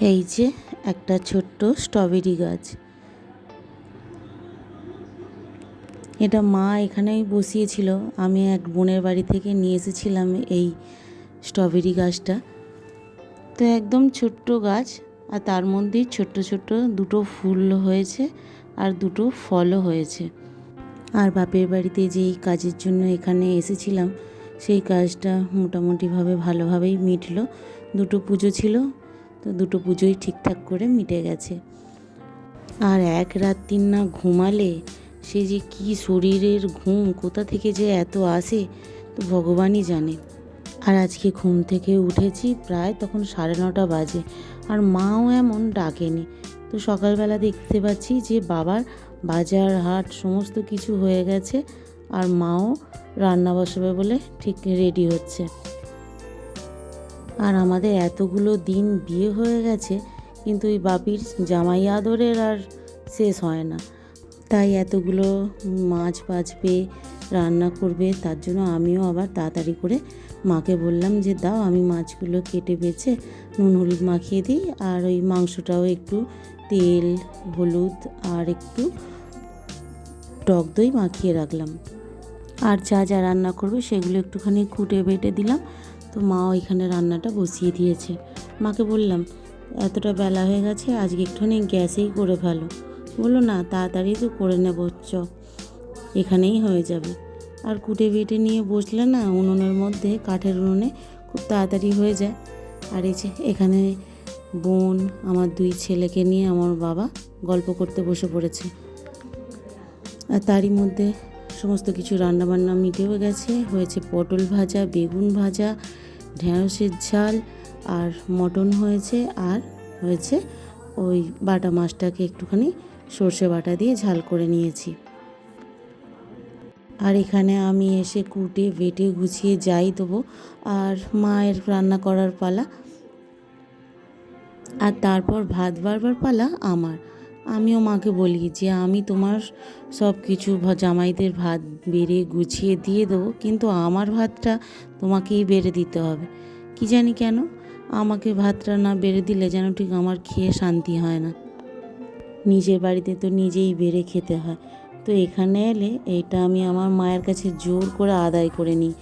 এই যে একটা ছোট্ট স্ট্রবেরি গাছ। এটা মা এখানেই বসিয়েছিল। আমি এক বোনের বাড়ি থেকে নিয়ে এসেছিলাম এই স্ট্রবেরি গাছটা। তো একদম ছোট্ট গাছ আর তার মধ্যেই ছোট্ট ছোট্ট দুটো ফুল হয়েছে আর দুটো ফলও হয়েছে। আর বাপের বাড়িতে যেই কাজের জন্য এখানে এসেছিলাম, সেই কাজটা মোটামুটিভাবে ভালোভাবেই মিটলো। দুটো পুজো ছিল তো দুটো পুজোই ঠিকঠাক করে মিটে গেছে। আর এক রাত না ঘুমালে সে যে কি শরীরের ঘুম, কোথা থেকে যে এত আসে, তো ভগবানই জানে। আর আজকে ঘুম থেকে উঠেছি প্রায় তখন সাড়ে নটা বাজে, আর মাও এমন ডাকেনি। তো সকালবেলা দেখতে পাচ্ছি যে বাবার বাজার হাট সমস্ত কিছু হয়ে গেছে, আর মাও রান্না বসাবে বলে ঠিক রেডি হচ্ছে। আর আমাদের এতগুলো দিন বিয়ে হয়ে গেছে, কিন্তু ওই বাপির জামাই আদরের আর শেষ হয় না। তাই এতগুলো মাছ বাছবে, রান্না করবে, তার জন্য আমিও আবার তাড়াতাড়ি করে মাকে বললাম যে, দাও, আমি মাছগুলো কেটে বেছে নুন, হলুদ মাখিয়ে দিই, আর ওই মাংসটাও একটু তেল, হলুদ আর একটু টক দই মাখিয়ে রাখলাম। আর যা যা রান্না করবে সেগুলো একটুখানি কুটে বেটে দিলাম। তো মা ওইখানে রান্নাটা বসিয়ে দিয়েছে। মাকে বললাম, এতটা বেলা হয়ে গেছে, আজকে একটুখানি গ্যাসেই করে ফেলো। বলল, না, তাড়াতাড়ি তো করে নেব, চ, এখানেই হয়ে যাবে। আর কুটে বেটে নিয়ে বসলে না, উনুনের মধ্যে, কাঠের উনুনে খুব তাড়াতাড়ি হয়ে যায়। আর এই যে এখানে বোন, আমার দুই ছেলেকে নিয়ে আমার বাবা গল্প করতে বসে পড়েছে। আর তারই মধ্যে সমস্ত কিছু রান্নাবান্না মিটেও গেছে। হয়েছে পটল ভাজা, বেগুন ভাজা, ঢেঁড়সের ঝাল আর মটন হয়েছে। আর হয়েছে ওই বাটা মাছটাকে একটুখানি সর্ষে বাটা দিয়ে ঝাল করে নিয়েছি। আর এখানে আমি এসে কুটে, বেটে, গুছিয়ে যাই দেবো। আর মায়ের রান্না করার পালা। আর তারপর ভাত বারবার পালা আমার। আমিও মাকে বলি যে, আমি তোমার সব কিছু জামাইদের ভাত বেড়ে গুছিয়ে দিয়ে দেবো, কিন্তু আমার ভাতটা তোমাকেই বেড়ে দিতে হবে। কি জানি কেন? আমাকে ভাতটা না বেড়ে দিলে যেন ঠিক আমার খেয়ে শান্তি হয় না। নিজের বাড়িতে তো নিজেই বেড়ে খেতে হয়। তো এখানে এলে এটা আমি আমার মায়ের কাছে জোর করে আদায় করে নিই।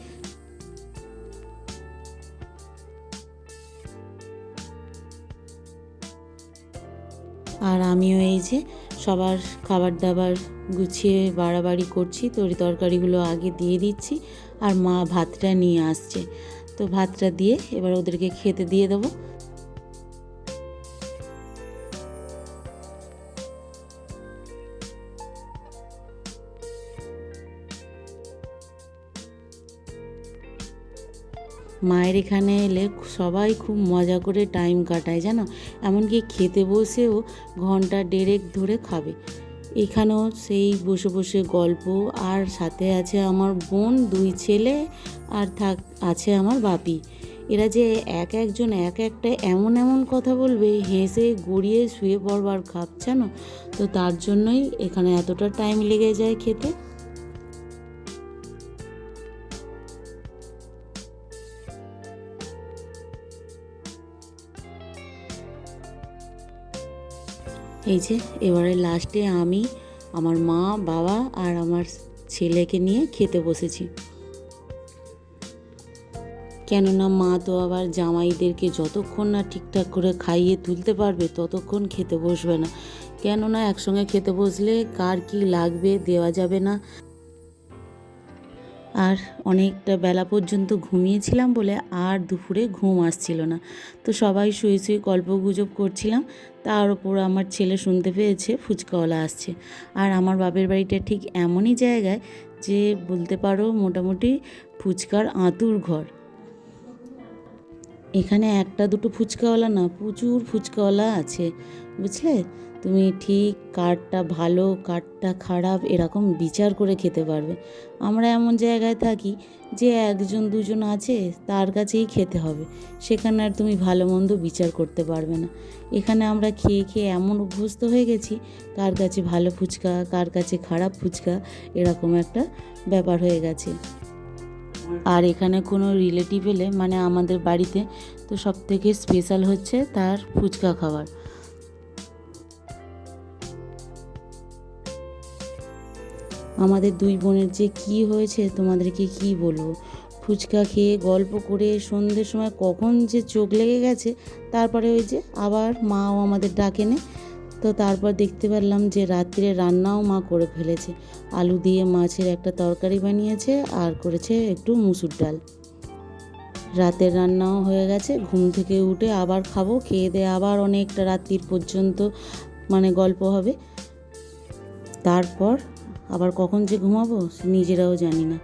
আর আমিও এই যে সবার খাবার দাবার গুছিয়ে বাড়াবাড়ি করছি, তরি তরকারিগুলো আগে দিয়ে দিচ্ছি আর মা ভাতটা নিয়ে আসছে। তো ভাতটা দিয়ে এবার ওদেরকে খেতে দিয়ে দেবো। মায়ের এখানে এলে সবাই খুব মজা করে টাইম কাটায়, জানো? এমনকি খেতে বসেও ঘণ্টা ডেরেক ধরে খাবে। এখানেও সেই বসে বসে গল্প, আর সাথে আছে আমার বোন, দুই ছেলে, আর থাক, আছে আমার বাপি। এরা যে এক একজন এক একটা এমন এমন কথা বলবে, হেসে গড়িয়ে শুয়ে পড়বার খাপ, জানো? তো তার জন্যই এখানে এতটা টাইম লেগে যায় খেতে। এই যে, এবারে লাস্টে আমি, আমার মা, বাবা আর আমার ছেলেকে নিয়ে খেতে বসেছি। কেননা মা তো আবার জামাইদেরকে যতক্ষণ না ঠিকঠাক করে খাইয়ে তুলতে পারবে, ততক্ষণ খেতে বসবে না। কেননা একসঙ্গে খেতে বসলে কার কি লাগবে দেওয়া যাবে না। আর অনেকটা বেলা পর্যন্ত ঘুমিয়েছিলাম বলে আর দুপুরে ঘুম আসছিল না। তো সবাই শুয়ে শুয়ে গল্প গুজব করছিলাম। তার ওপর আমার ছেলে শুনতে পেয়েছে, ফুচকাওয়ালা আসছে। আর আমার বাপের বাড়িটা ঠিক এমনই জায়গায় যে বলতে পারো মোটামুটি ফুচকার আঁতুর ঘর। এখানে একটা দুটো ফুচকাওয়ালা না, প্রচুর ফুচকাওয়ালা আছে, বুঝলে? তুমি ঠিক কারটা ভালো কারটা খারাপ এরকম বিচার করে খেতে পারবে। আমরা এমন জায়গায় থাকি যে একজন, দুজন আছে, তার কাছেই খেতে হবে। সেখানে আর তুমি ভালো মন্দ বিচার করতে পারবে না। এখানে আমরা খেয়ে খেয়ে এমন অভ্যস্ত হয়ে গেছি, কার কাছে ভালো ফুচকা, কার কাছে খারাপ ফুচকা, এরকম একটা ব্যাপার হয়ে গেছে। আর এখানে কোনো রিলেটিভ এলে মানে আমাদের বাড়িতে, তো সব থেকে স্পেশাল হচ্ছে তার ফুচকা খাবার আমাদের দুই বোনের যে কি হয়েছে তোমাদেরকে কি বলব? ফুচকা খেয়ে গল্প করে সন্ধ্যের সময় কখন যে চোখ লেগে গেছে, তারপরে ওই যে আবার মাও আমাদের ডাকে নে। তো তারপর দেখতে পারলাম যে রাত্রে রান্নাও মা করে ফেলেছে। আলু দিয়ে মাছের একটা তরকারি বানিয়েছে আর করেছে একটু মুসুর ডাল। রাতের রান্নাও হয়ে গেছে, ঘুম থেকে উঠে আবার খাব, খেয়ে দিয়ে আবার অনেকটা রাত্রির পর্যন্ত মানে গল্প হবে। তারপর আবার কখন যে ঘুমাবো নিজেরাও জানি না।